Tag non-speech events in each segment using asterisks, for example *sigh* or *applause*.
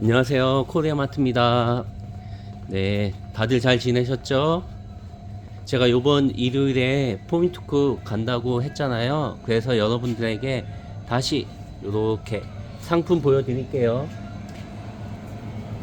안녕하세요. 코리아 마트입니다. 네, 다들 잘 지내셨죠? 제가 요번 일요일에 포인트크 간다고 했잖아요. 그래서 여러분들에게 다시 이렇게 상품 보여드릴게요.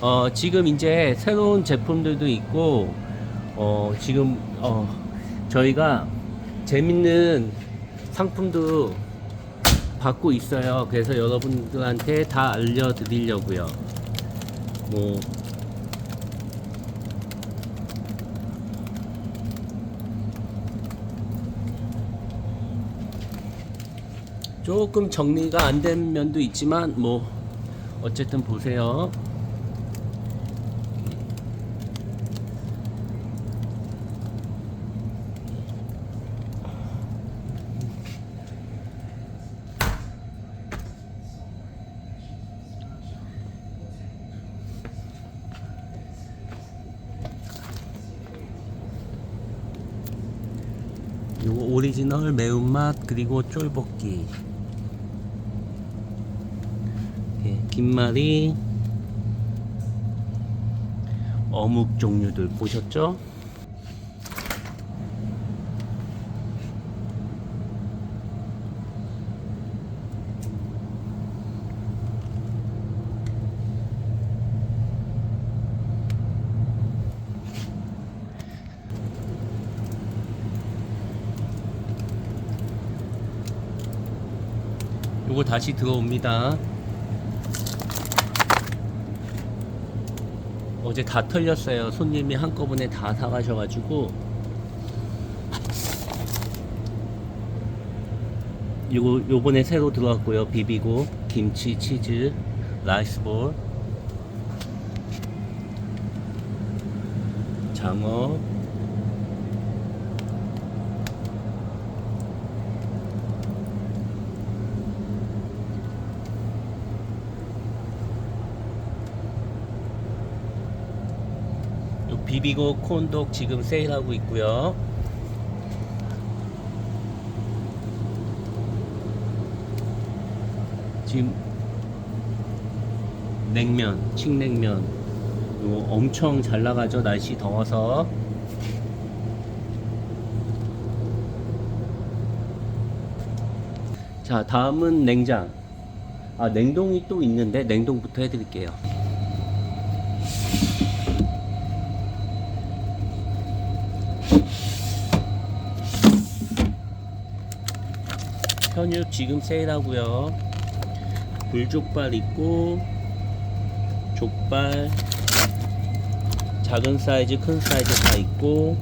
어, 지금 이제 새로운 제품들도 있고, 어, 지금, 어, 저희가 재밌는 상품도 받고 있어요. 그래서 여러분들한테 다 알려드리려고요. 뭐 조금 정리가 안 된 면도 있지만 뭐 어쨌든 보세요. 요거 매운맛 그리고 쫄볶이 예, 김말이 어묵 종류들 보셨죠? 다시 들어옵니다. 어제 다 털렸어요. 손님이 한꺼번에 다 사가셔가지고. 요거, 요번에 새로 들어왔고요. 비비고, 김치, 치즈, 라이스볼, 장어, 비비고 콘독 지금 세일하고 있고요. 지금 냉면, 칡냉면 요 엄청 잘 나가죠. 날씨 더워서. 자, 다음은 냉장. 아, 냉동이 또 있는데 냉동부터 해드릴게요. 현육 지금 세일하고요. 불족발 있고 족발 작은 사이즈 큰 사이즈 다 있고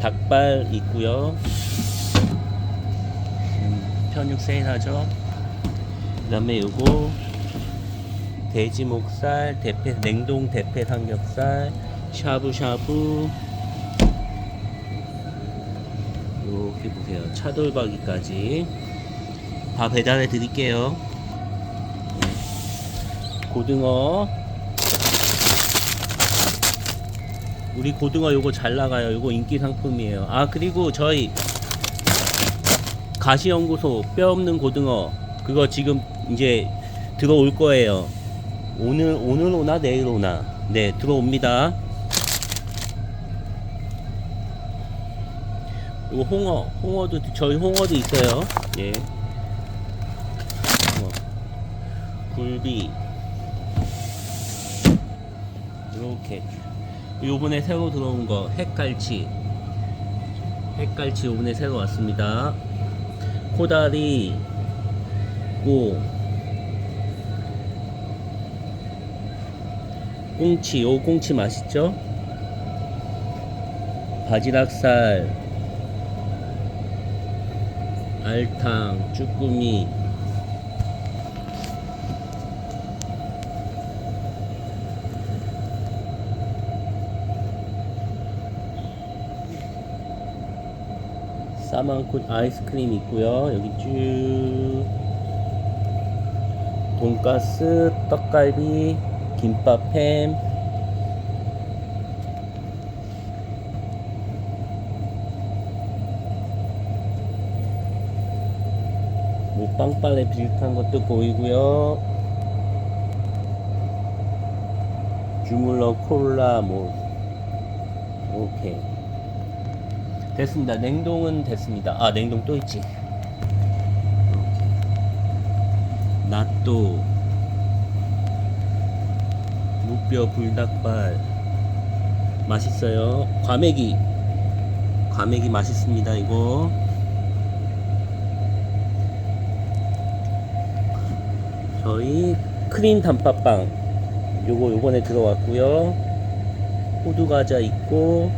닭발 있고요. 음, 편육 세일하죠. 그다음에 요거 돼지 목살 대패 냉동 대패 삼겹살 샤브샤브 이렇게 보세요 차돌박이까지 다 배달해 드릴게요. 고등어. 우리 고등어 요거 잘 나가요. 요거 인기 상품이에요. 아 그리고 저희 가시연구소 뼈 없는 고등어 그거 지금 이제 들어올 거예요. 오늘 오늘 오나 내일 오나. 네 들어옵니다. 이거 홍어 홍어도 저희 홍어도 있어요. 예 굴비. 이렇게. 요번에 새로 들어온 거 핵갈치. 핵갈치 요번에 새로 왔습니다. 코다리 고. 꽁치 요 꽁치 맛있죠? 바지락살. 알탕 쭈꾸미 사망콘 아이스크림 있고요. 여기 쭉 돈가스, 떡갈비, 김밥, 햄. 뭐 빵빨래 비슷한 것도 보이고요. 주물러 콜라 뭐 오케이 됐습니다. 냉동은 됐습니다. 아 냉동 또 있지. 낫또 무뼈 불닭발 맛있어요. 과메기 과메기 맛있습니다. 이거 저희 크림 단팥빵 요거 요번에 들어왔고요. 호두 과자 있고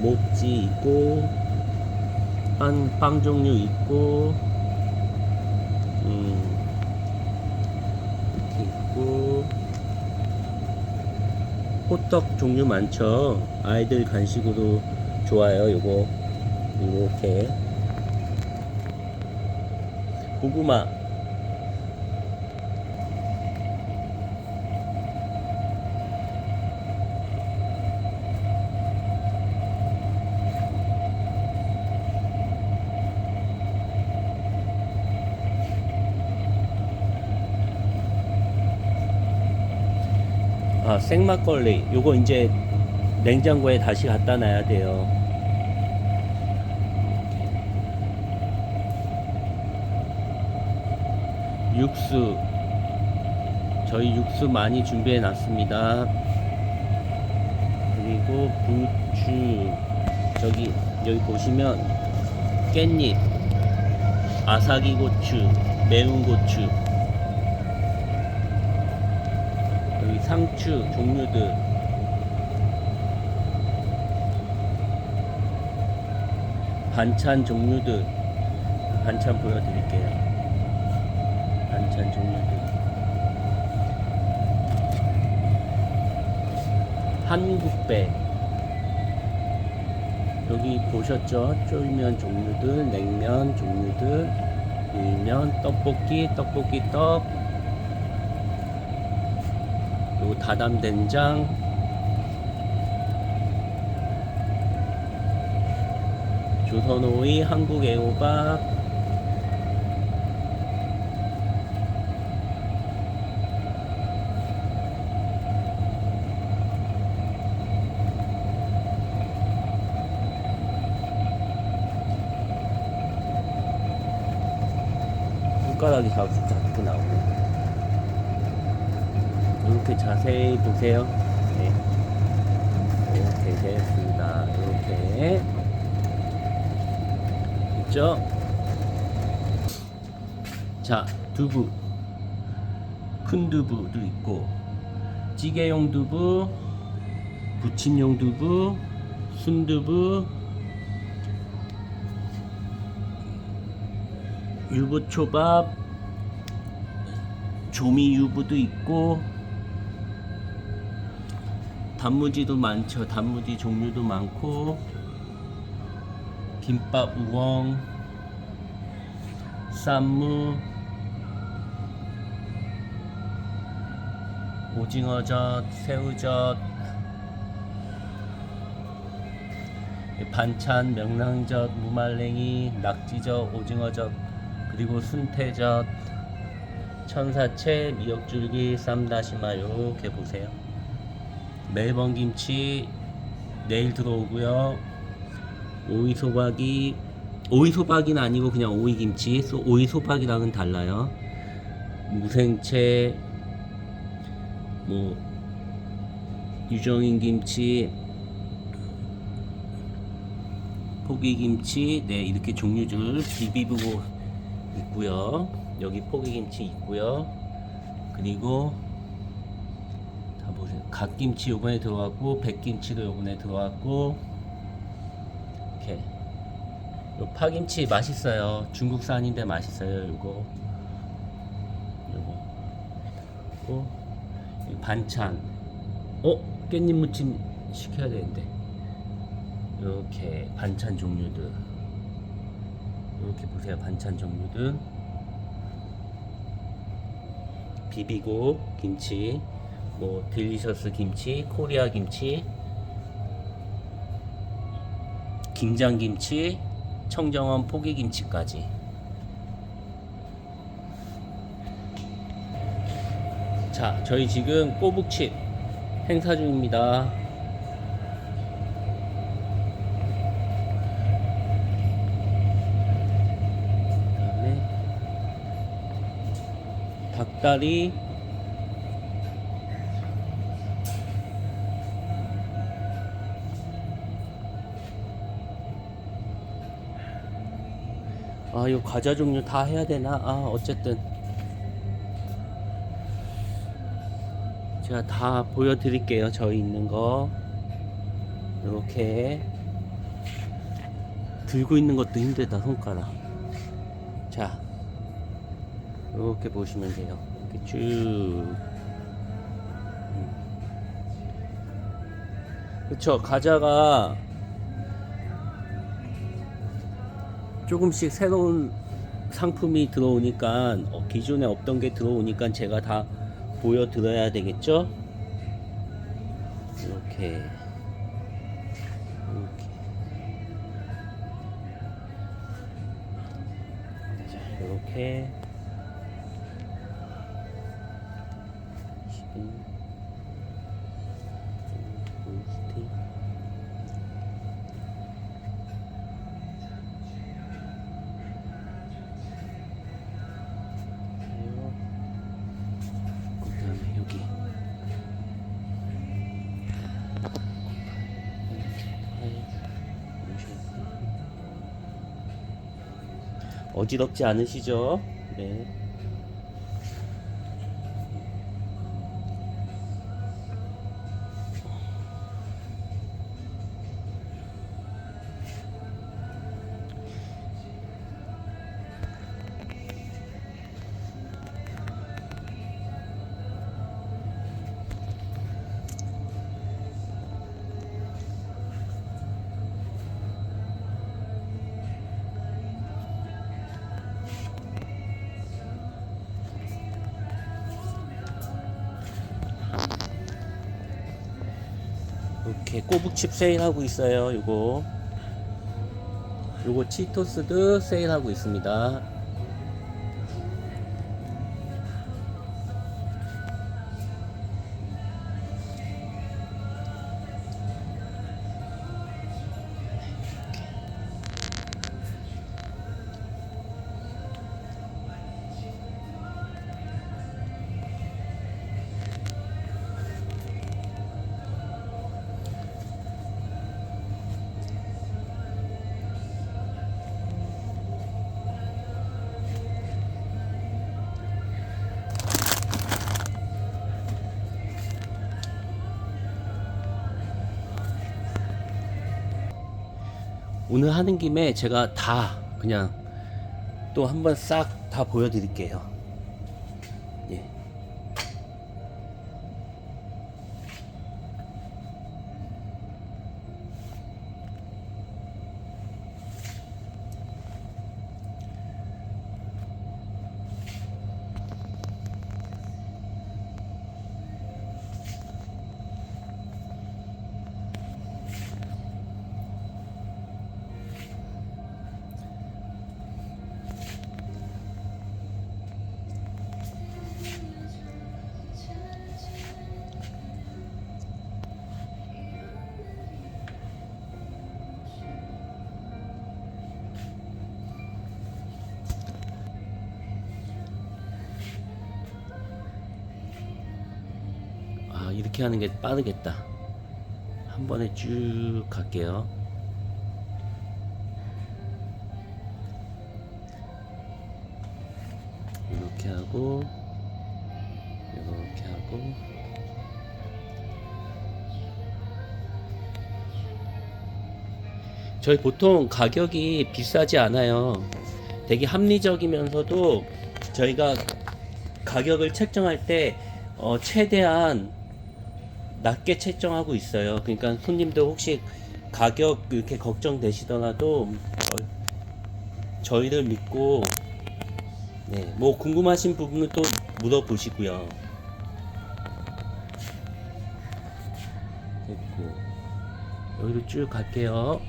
모찌 있고 빵, 빵 종류 있고 음 있고. 호떡 종류 많죠? 아이들 간식으로 좋아요 요거. 이렇게. 고구마 아 생막걸리 요거 이제 냉장고에 다시 갖다 놔야 돼요. 육수. 저희 육수 많이 준비해 놨습니다. 그리고 부추. 저기 여기 보시면 깻잎 아사기 고추 매운 고추 상추 종류들. 반찬 종류들. 반찬 보여드릴게요. 반찬 종류들. 한국배. 여기 보셨죠? 쫄면 종류들 냉면 종류들 밀면 떡볶이 떡볶이 떡 그리고 다담 된장. 조선오이 한국 애호박. 손가락이 자꾸 자꾸 나오네. 이렇게 자세히 보세요. 네. 이렇게 됐습니다. 이렇게 있죠? 자, 두부. 큰 두부도 있고 찌개용 두부, 부침용 두부, 순두부, 유부초밥, 조미유부도 있고 단무지도 많죠. 단무지 종류도 많고 김밥 우엉, 쌈무, 오징어젓, 새우젓, 반찬, 명랑젓, 무말랭이, 낙지젓, 오징어젓, 그리고 순태젓, 천사채, 미역줄기, 쌈다시마 이렇게 보세요. 멜번 김치 내일 들어오고요. 오이 소박이 오이 소박이는 아니고 그냥 오이 김치. 소- 오이 소박이랑은 달라요. 무생채 뭐 유정인 김치 포기 김치 네 이렇게 종류들 비비고 있고요. 여기 포기 김치 있고요. 그리고 다 보세요. 갓김치 요번에 들어왔고 백김치도 요번에 들어왔고 이렇게. 요 파김치 맛있어요. 중국산인데 맛있어요. 요거. 요거. 또이 반찬. 어? 깻잎 무침 시켜야 되는데. 이렇게 반찬 종류들. 이렇게 보세요 반찬 종류들. 비비고 김치 뭐 딜리셔스 김치 코리아 김치 김장 김치 청정원 포기 김치까지 자 저희 지금 꼬북칩 행사 중입니다. 그다음에 닭다리 아, 이거 과자 종류 다 해야 되나? 아, 어쨌든 제가 다 보여드릴게요. 저희 있는 거 이렇게 들고 있는 것도 힘들다 손가락. 자, 이렇게 보시면 돼요. 이렇게 쭉. 음. 그쵸 과자가 조금씩 새로운 상품이 들어오니까 어, 기존에 없던 게 들어오니까 제가 다 보여드려야 되겠죠? 이렇게. 이렇게. 자 이렇게 어지럽지 않으시죠? 네. 꼬북칩 세일하고 있어요. 요거 요거 치토스도 세일하고 있습니다. 오늘 하는 김에 제가 다 그냥 또 한번 싹 다 보여드릴게요. 이렇게 하는 게 빠르겠다. 한 번에 쭉 갈게요. 이렇게 하고 이렇게 하고 저희 보통 가격이 비싸지 않아요. 되게 합리적이면서도 저희가 가격을 책정할 때 어, 최대한 낮게 책정하고 있어요. 그러니까 손님들 혹시 가격 이렇게 걱정되시더라도 어, 저희를 믿고 네, 뭐 궁금하신 부분은 또 물어보시고요. 됐고 여기로 쭉 갈게요.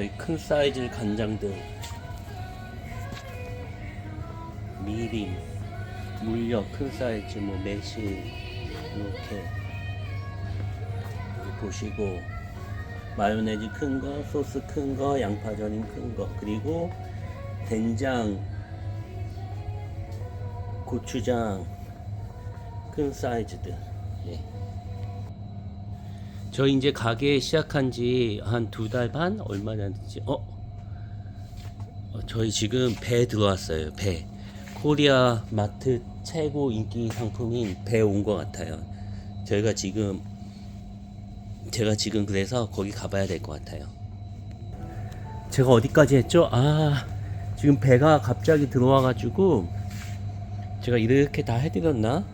저희 큰 사이즈 간장들 미림 물엿 큰 사이즈 뭐 매실 이렇게 보시고 마요네즈 큰 거, 소스 큰 거, 양파 절임 큰 거, 그리고 된장, 고추장 큰 사이즈들. 네. 저희 이제 가게 시작한 지 한 두 달 반 얼마 됐지? 어? 어, 저희 지금 배 들어왔어요. 배. 코리아 마트 최고 인기 상품인 배 온 것 같아요. 저희가 지금 제가 지금 그래서 거기 가봐야 될 것 같아요. 제가 어디까지 했죠? 아, 지금 배가 갑자기 들어와가지고 제가 이렇게 다 해드렸나?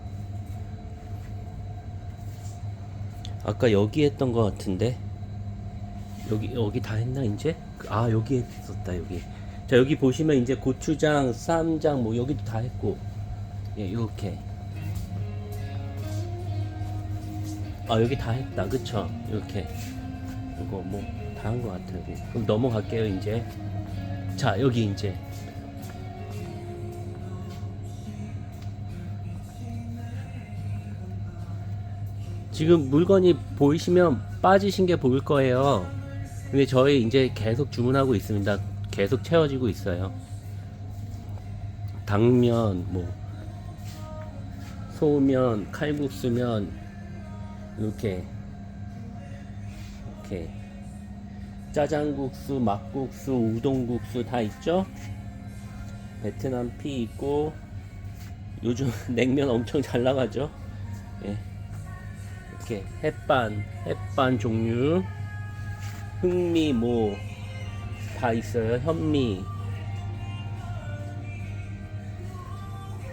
아까 여기 했던 것 같은데 여기 여기 다 했나 이제? 아 여기 했었다 여기. 자 여기 보시면 이제 고추장, 쌈장 뭐 여기도 다 했고 예 이렇게. 아 여기 다 했다 그쵸 이렇게 이거 뭐 다 한 것 같아요. 그럼 넘어갈게요 이제 자 여기 이제 지금 물건이 보이시면 빠지신 게 보일 거예요 근데 저희 이제 계속 주문하고 있습니다 계속 채워지고 있어요 당면 뭐 소면 칼국수면 이렇게 이렇게 짜장국수, 막국수, 우동국수 다 있죠? 베트남 피 있고 요즘 *laughs* 냉면 엄청 잘 나가죠? 예. 이렇게 햇반, 햇반 종류, 흑미 뭐다 있어요. 현미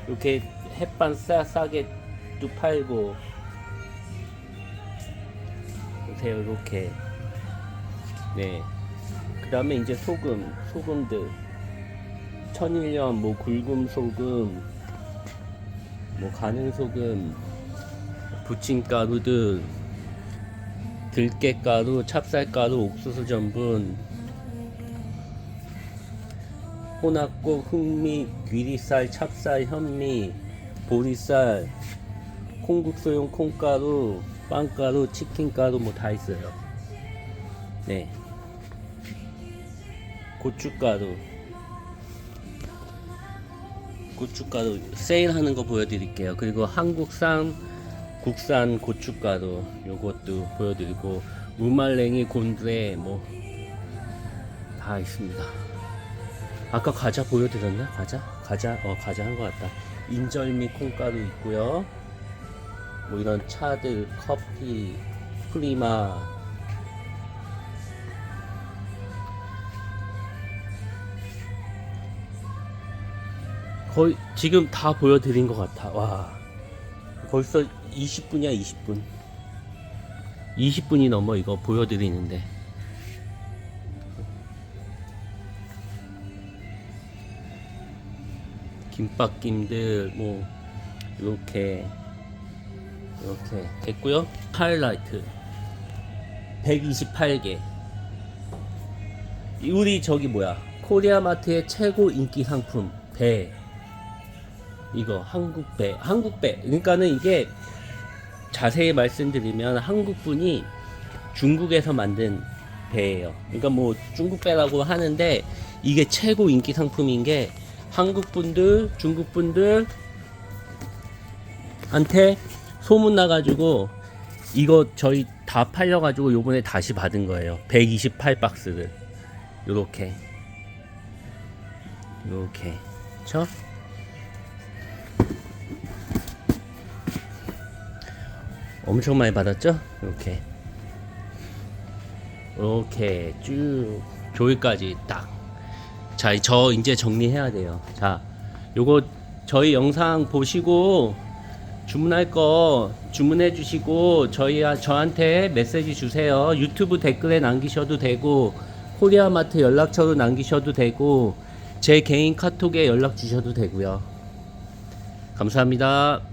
이렇게 햇반 싸 싸게 또 팔고 보세요 이렇게 네. 그 다음에 이제 소금, 소금들. 천일염, 뭐 굵은 소금, 뭐 가는 소금, 부침가루들, 들깨가루, 찹쌀가루, 옥수수 전분, 혼합국, 흑미, 귀리살, 찹쌀, 현미, 보리쌀, 콩국수용 콩가루, 빵가루, 치킨가루 뭐 다 있어요. 네. 고춧가루 고춧가루 세일하는 거 보여드릴게요 그리고 한국산 국산 고춧가루 요것도 보여드리고 무말랭이 곤드레 뭐 다 있습니다. 아까 과자 보여드렸나? 과자? 과자? 어 과자 한 것 같다. 인절미 콩가루 있고요. 뭐 이런 차들 커피 프리마. 거의 지금 다 보여드린 것 같아. 와. 벌써 20분이야, 20분. 20분이 넘어 이거 보여드리는데. 김밥김들 뭐 이렇게 이렇게 됐고요. 하이라이트 128개. 우리 저기 뭐야? 코리아마트의 최고 인기 상품 배. 이거 한국배 한국배. 그러니까는 이게 자세히 말씀드리면 한국분이 중국에서 만든 배예요. 그러니까 뭐 중국배라고 하는데 이게 최고 인기 상품인 게 한국분들 중국분들 한테 소문 나가지고 이거 저희 다 팔려가지고 요번에 다시 받은 거예요. 128박스를. 요렇게. 요렇게. 그쵸? 엄청 많이 받았죠? 이렇게 이렇게 쭉 조이까지 딱. 자, 저 이제 정리해야 돼요. 자, 요거 저희 영상 보시고 주문할 거 주문해 주시고 저희 저한테 메시지 주세요. 유튜브 댓글에 남기셔도 되고 코리아마트 연락처로 남기셔도 되고 제 개인 카톡에 연락 주셔도 되고요. 감사합니다.